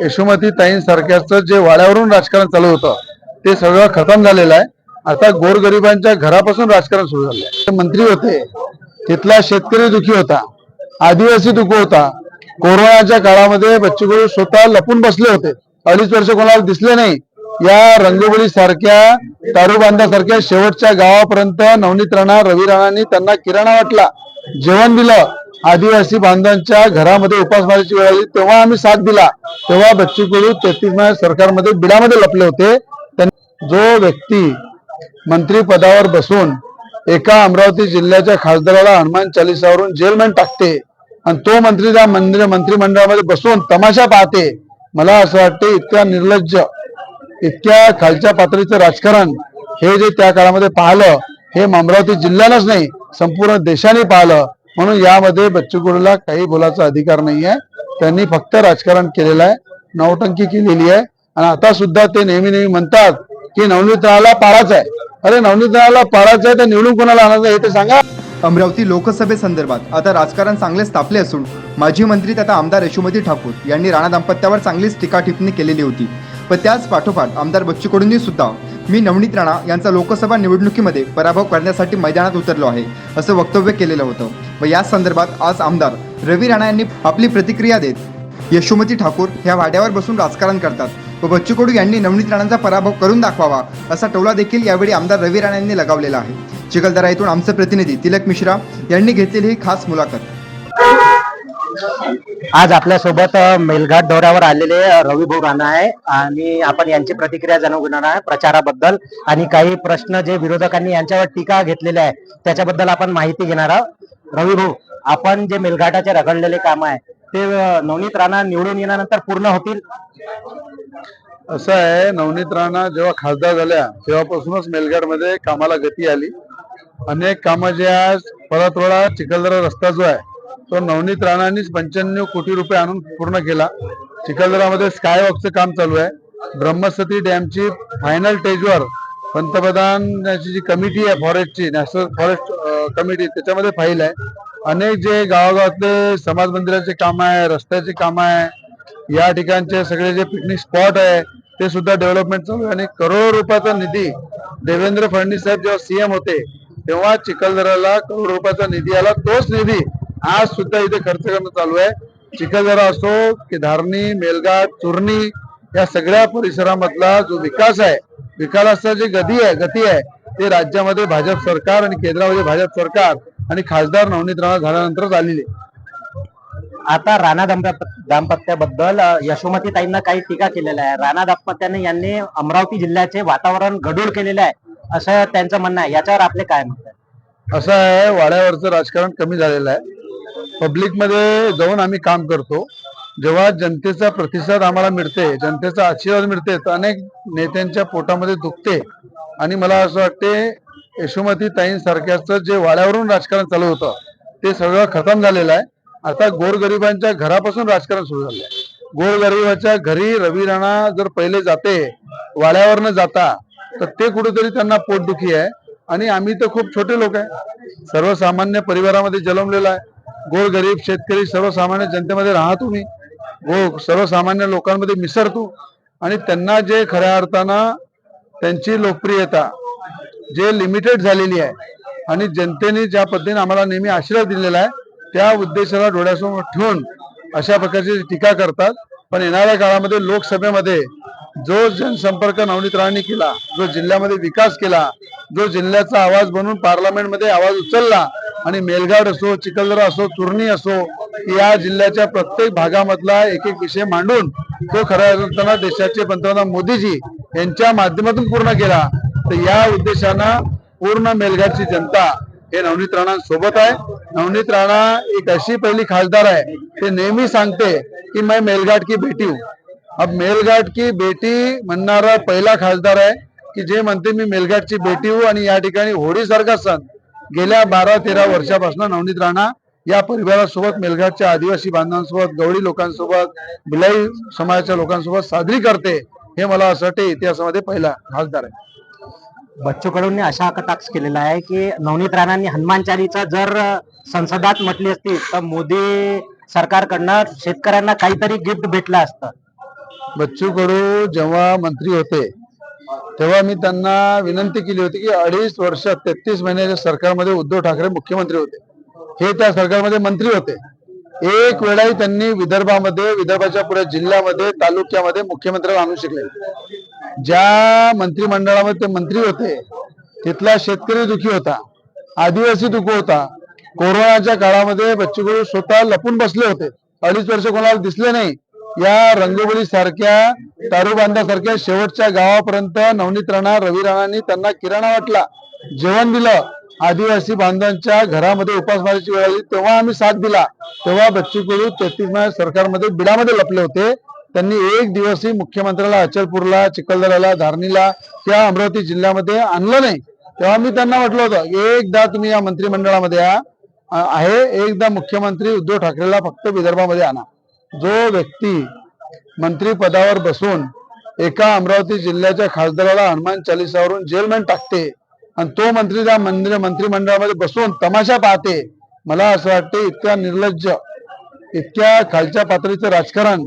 यशोमती ताईंसारख्याचं जे वाड्यावरून राजकारण चालू होतं ते सगळं खतम झालेलं आहे. आता गोरगरिबांच्या घरापासून राजकारण सुरू झालं आहे मंत्री होते तिथला शेतकरी दुखी होता आदिवासी दुखी होता. कोरोनाच्या काळामध्ये बच्चूगुरू स्वतः लपून बसले होते. अडीच वर्ष कोणाला दिसले नाही. या रंगोबळी सारख्या तारुबांधासारख्या शेवटच्या गावापर्यंत नवनीत राणा रवी राणांनी त्यांना किराणा वाटला. जेवण दिलं. आदिवासी बांधवांच्या घरामध्ये उपासमारीची वेळ आली तेव्हा आम्ही साथ दिला. तेव्हा बच्ची कुळू तेहतीस सरकारमध्ये बिडामध्ये लपले होते. जो व्यक्ती मंत्री पदावर बसून एका अमरावती जिल्ह्याच्या खासदाराला हनुमान चालिसावरून जेलमेंट टाकते आणि तो मंत्री त्या मंदिर मंत्रिमंडळामध्ये बसून तमाशा पाहते मला असं वाटते इतक्या निर्लज्ज इतक्या खालच्या पातळीचं राजकारण हे जे त्या काळामध्ये पाहिलं हे अमरावती जिल्ह्यानंच नाही संपूर्ण देशाने पाहिलं. म्हणून यामध्ये बच्चूगुडूला काही बोलायचा अधिकार नाही आहे त्यांनी फक्त राजकारण केलेलं आहे. नवटंकी केलेली आहे. आणि आता सुद्धा ते नेहमी नेहमी म्हणतात की नवनीत पाराच आहे. अरे नवनीत राहाला आहे तर निवडून कोणाला आणायचं हे ते सांगा. अमरावती लोकसभेसंदर्भात आता राजकारण चांगलेच तापले असून माजी मंत्री तथा आमदार यशोमती ठाकूर यांनी राणा दाम्पत्यावर चांगलीच टीका टिप्पणी केलेली होती. पण त्याच पाठोपाठ आमदार बच्चू कडूंनी सुद्धा मी नवनीत राणा यांचा लोकसभा निवडणुकीमध्ये पराभव करण्यासाठी मैदानात उतरलो आहे असं वक्तव्य केलेलं होतं. व या संदर्भात आज आमदार रवी राणा यांनी आपली प्रतिक्रिया देत यशोमती ठाकूर ह्या वाड्यावर बसून राजकारण करतात व बच्चू कडू यांनी नवनीत राणांचा पराभव करून दाखवावा असा टोला देखील यावेळी आमदार रवी राणा यांनी लगावलेला आहे. चिखलदरा येथून आमचे प्रतिनिधी तिलक मिश्रा यांनी घेतलेली ही खास मुलाखत. आज आपल्यासोबत सोबत मेलघाट दौऱ्यावर आलेले रवी भाऊ राणा आहे आणि आपण यांची प्रतिक्रिया जाणून घेणार आहे प्रचाराबद्दल. आणि काही प्रश्न जे विरोधकांनी यांच्यावर टीका घेतलेल्या आहे त्याच्याबद्दल आपण माहिती घेणार आहोत. रविभाऊ आपण जे मेलघाटाचे रगडलेले काम आहे ते नवनीत राणा निवडून येण्यानंतर पूर्ण होतील? असं आहे नवनीत राणा जेव्हा खासदार झाल्या तेव्हापासूनच मेलघाटमध्ये कामाला गती आली. अनेक कामं जे आज परतवाडा चिखलदरा रस्ता जो आहे तो नवनीत राणांनीच पंच्याण्णव कोटी रुपये आणून पूर्ण केला. चिखलदरामध्ये स्कायवॉकचं काम चालू आहे. ब्रह्मसती डॅमची फायनल स्टेजवर पंतप्रधानाची जी कमिटी आहे फॉरेस्टची नॅशनल फॉरेस्ट कमिटी त्याच्यामध्ये फाईल आहे. अनेक जे गावागावातले समाज मंदिराचे काम आहे रस्त्याचे काम आहे या ठिकाणचे सगळे जे पिकनिक स्पॉट आहे ते सुद्धा डेव्हलपमेंट चालू आहे. आणि करोड रुपयाचा निधी देवेंद्र फडणवीस साहेब जेव्हा सीएम होते तेव्हा चिखलदराला करोड रुपयाचा निधी आला. तोच निधी आज सुद्धा इथे खर्च करणं चालू आहे. चिखलदरा असो की धारणी मेलघाट चुरणी या सगळ्या परिसरामधला जो विकास आहे विकासाची गती आहे गती आहे ते राज्यामध्ये भाजप सरकार आणि केंद्रामध्ये भाजप सरकार आणि खासदार नवनीत राणा झाल्यानंतरच आलेली. आता राणा दाम्पत्य दाम्पत्याबद्दल यशोमती ताईंना काही टीका केलेल्या आहे राणा दाम्पत्याने यांनी अमरावती जिल्ह्याचे वातावरण गडूळ केलेलं आहे असं त्यांचं म्हणणं आहे. याच्यावर आपले काय मत आहे? असं आहे वाड्यावरचं राजकारण कमी झालेलं आहे. पब्लिकमध्ये जाऊन आम्ही काम करतो. जेव्हा जनतेचा प्रतिसाद आम्हाला मिळते जनतेचा आशीर्वाद मिळते तर अनेक नेत्यांच्या पोटामध्ये दुखते. आणि मला असं वाटते यशोमती ताईंसारख्याचं जे वाड्यावरून राजकारण चालू होतं ते सगळं खतम झालेलं आहे. आता गोरगरिबांच्या घरापासून राजकारण सुरू झालं आहे गोरगरिबाच्या घरी रवी राणा जर पहिले जाते वाड्यावरनं जाता तर ते कुठेतरी त्यांना पोटदुखी आहे. आणि आम्ही तर खूप छोटे लोक आहे. सर्वसामान्य परिवारामध्ये जन्मलेला आहे. गोरगरीब शेतकरी सर्वसामान्य जनतेमध्ये राहा तुम्ही गो सर्वसामान्य लोकांमध्ये मिसळतो आणि त्यांना जे खऱ्या अर्थानं त्यांची लोकप्रियता जे लिमिटेड झालेली आहे आणि जनतेने ज्या पद्धतीने आम्हाला नेहमी आशीर्वाद दिलेला आहे त्या उद्देशाला डोळ्यासमोर ठेवून अशा प्रकारची टीका करतात. पण येणाऱ्या काळामध्ये लोकसभेमध्ये जो जनसंपर्क नवनीतरांनी केला जो जिल्ह्यामध्ये विकास केला जो जिल्ह्याचा आवाज बनून पार्लमेंटमध्ये आवाज उचलला आणि मेलघाट असो चिखलदरा असो चुरणी असो या जिल्ह्याच्या प्रत्येक भागामधला एक एक विषय मांडून तो खऱ्या अर्थानं देशाचे पंतप्रधान मोदीजी यांच्या माध्यमातून पूर्ण केला. तर या उद्देशानं पूर्ण मेलघाटची जनता हे नवनीत राणा सोबत आहे. नवनीत राणा एक अशी पहिली खासदार आहे ते नेहमी सांगते की मैं मेलघाट की बेटी हूँ. अब मेलघाट की बेटी म्हणणारा पहिला खासदार आहे की जे म्हणते मी मेलघाटची बेटी हूँ आणि या ठिकाणी होडीसारखा सण गेल्या बारा तेरा वर्षापासून नवनीत राणा या परिवारासोबत मेलघाटच्या आदिवासी बांधवांसोबत गवळी लोकांसोबत भिलाई समाजाच्या लोकांसोबत साजरी करते हे मला असं वाटते इतिहासामध्ये पहिला खासदार आहे. बच्चू कडूंनी असा कटाक्ष केलेला आहे की नवनीत राणांनी हनुमान चालीसा जर संसदात म्हटली असती तर मोदी सरकारकडनं शेतकऱ्यांना काहीतरी गिफ्ट भेटलं असतं. बच्चू कडू जेव्हा मंत्री होते तेव्हा मी त्यांना विनंती केली होती की अडीच वर्ष तेहतीस महिन्याच्या सरकारमध्ये उद्धव ठाकरे मुख्यमंत्री होते हे त्या सरकारमध्ये मंत्री होते. एक वेळाही त्यांनी विदर्भामध्ये विदर्भाच्या पुढे जिल्ह्यामध्ये तालुक्यामध्ये मुख्यमंत्र्याला आणू शिकले. ज्या मंत्रिमंडळामध्ये ते मंत्री होते तिथला शेतकरी दुखी होता आदिवासी दुखी होता. कोरोनाच्या काळामध्ये बच्चू स्वतः लपून बसले होते. अडीच वर्ष कोणाला दिसले नाही. या रंगोबळी सारख्या तारुबांधासारख्या शेवटच्या गावापर्यंत नवनीत राणा रवी राणांनी त्यांना किराणा वाटला. जेवण दिलं. आदिवासी बांधवांच्या घरामध्ये उपासमाराची वेळ आली तेव्हा आम्ही साथ दिला. तेव्हा बच्चू कडू चौतीस महिन्या सरकारमध्ये बिडामध्ये लपले होते. त्यांनी एक दिवसही मुख्यमंत्र्याला अचलपूरला चिखलदऱ्याला धारणीला किंवा अमरावती जिल्ह्यामध्ये आणलं नाही. तेव्हा मी त्यांना म्हटलं होतं एकदा तुम्ही या मंत्रिमंडळामध्ये आहे. एकदा मुख्यमंत्री उद्धव ठाकरेला फक्त विदर्भामध्ये आणा. जो व्यक्ती मंत्री पदावर बसून एका अमरावती जिल्ह्याच्या खासदाराला हनुमान चालिसावरून जेलमध्ये टाकते आणि तो मंत्री त्या मंदिर मंत्रिमंडळामध्ये बसून तमाशा पाहते मला असं वाटते इतक्या निर्लज्ज इतक्या खालच्या पातळीचं राजकारण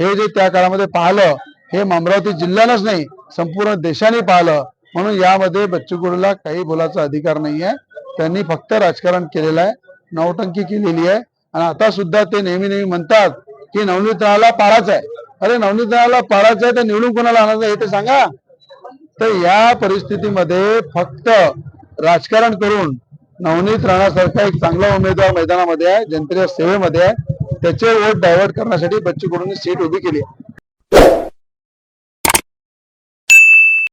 हे जे त्या काळामध्ये पाहिलं हे अमरावती जिल्ह्यानंच नाही संपूर्ण देशाने पाहिलं म्हणून यामध्ये बच्चू कडूला काही बोलायचा अधिकार नाही आहे त्यांनी फक्त राजकारण केलेलं आहे नवटंकी केलेली आहे. आणि आता सुद्धा ते नेहमी नेहमी म्हणतात की नवनीत पाराच आहे अरे नवनीत पाराच आहे तर निवडून कोणाला आणायचं आहे हे तर सांगा. तर या परिस्थितीमध्ये फक्त राजकारण करून नवनीत राणासारखा एक चांगला उमेदवार मैदानामध्ये आहे जनतेच्या सेवेमध्ये आहे. त्याचे वोट डायव्हर्ट करण्यासाठी बच्चू कडूंनी सीट उभी केली आहे.